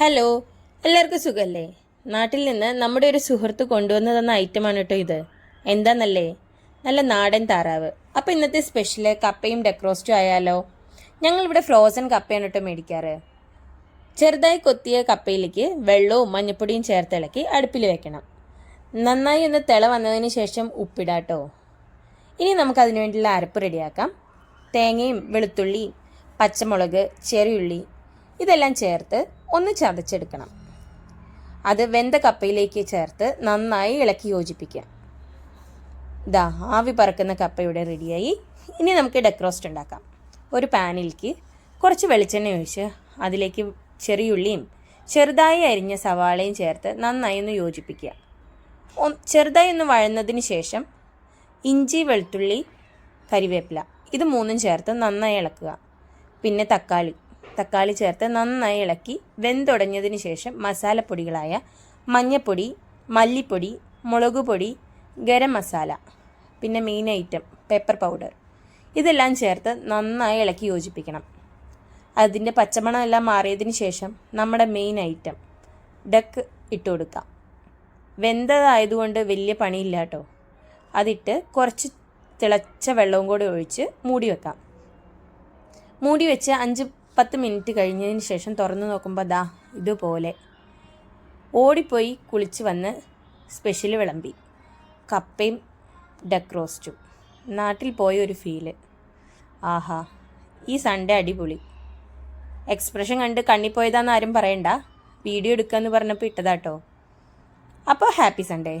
Hello എല്ലാവർക്കും സുഖല്ലേ? നാട്ടിൽ നിന്ന് നമ്മുടെ ഒരു സുഹൃത്ത് കൊണ്ടുവന്ന് തന്ന ഐറ്റമാണ് കേട്ടോ ഇത്. എന്താന്നല്ലേ? നല്ല നാടൻ താറാവ്. അപ്പോൾ ഇന്നത്തെ സ്പെഷ്യൽ കപ്പയും ഡെക്രോസ്റ്റും ആയാലോ? ഞങ്ങളിവിടെ ഫ്രോസൺ കപ്പയാണ് കേട്ടോ മേടിക്കാറ്. ചെറുതായി കൊത്തിയ കപ്പയിലേക്ക് വെള്ളവും മഞ്ഞപ്പൊടിയും ചേർത്ത് ഇളക്കി അടുപ്പിൽ വെക്കണം. നന്നായി ഒന്ന് തിള വന്നതിന് ശേഷം ഉപ്പിടാട്ടോ. ഇനി നമുക്ക് അതിനു വേണ്ടിയുള്ള അരപ്പ് റെഡിയാക്കാം. തേങ്ങയും വെളുത്തുള്ളി പച്ചമുളക് ചെറിയുള്ളി ഇതെല്ലാം ചേർത്ത് ഒന്ന് ചതച്ചെടുക്കണം. അത് വെന്ത കപ്പയിലേക്ക് ചേർത്ത് നന്നായി ഇളക്കി യോജിപ്പിക്കുക ദാ ആവി പറക്കുന്ന കപ്പ ഇവിടെ റെഡിയായി. ഇനി നമുക്ക് ഡെക്രോസ്റ്റ് ഉണ്ടാക്കാം. ഒരു പാനിലേക്ക് കുറച്ച് വെളിച്ചെണ്ണ ഒഴിച്ച് അതിലേക്ക് ചെറിയുള്ളിയും ചെറുതായി അരിഞ്ഞ സവാളയും ചേർത്ത് നന്നായി ഒന്ന് യോജിപ്പിക്കുക. ചെറുതായി ഒന്ന് വഴന്നതിന് ശേഷം ഇഞ്ചി വെളുത്തുള്ളി കരിവേപ്പില ഇത് മൂന്നും ചേർത്ത് നന്നായി ഇളക്കുക. പിന്നെ തക്കാളി. തക്കാളി ചേർത്ത് നന്നായി ഇളക്കി വെന്തുടഞ്ഞതിന് ശേഷം മസാലപ്പൊടികളായ മഞ്ഞപ്പൊടി മല്ലിപ്പൊടി മുളക് പൊടി ഗരം മസാല പിന്നെ മെയിൻ ഐറ്റം പെപ്പർ പൗഡർ ഇതെല്ലാം ചേർത്ത് നന്നായി ഇളക്കി യോജിപ്പിക്കണം. അതിന്റെ പച്ചമണമെല്ലാം മാറിയതിന് ശേഷം നമ്മുടെ മെയിൻ ഐറ്റം ഡക്ക് ഇട്ട് കൊടുക്കാം. വെന്തതായതുകൊണ്ട് വലിയ പണിയില്ല കേട്ടോ. അതിട്ട് കുറച്ച് തിളച്ച വെള്ളവും കൂടി ഒഴിച്ച് മൂടി വെക്കാം. മൂടി വെച്ച് അഞ്ച് പത്ത് മിനിറ്റ് കഴിഞ്ഞതിന് ശേഷം തുറന്നു നോക്കുമ്പോൾ ദാ ഇതുപോലെ. ഓടിപ്പോയി കുളിച്ച് വന്ന് സ്പെഷ്യൽ വിളമ്പി. കപ്പയും ഡക്ക് റോസ്റ്റും നാട്ടിൽ പോയ ഒരു ഫീൽ ആഹാ ഈ സൺഡേ അടിപൊളി. എക്സ്പ്രഷൻ കണ്ട് കണ്ണിപ്പോയതാന്ന് ആരും പറയണ്ട. വീഡിയോ എടുക്കുക എന്ന് പറഞ്ഞപ്പോൾ ഇട്ടതാട്ടോ. അപ്പോൾ ഹാപ്പി സൺഡേ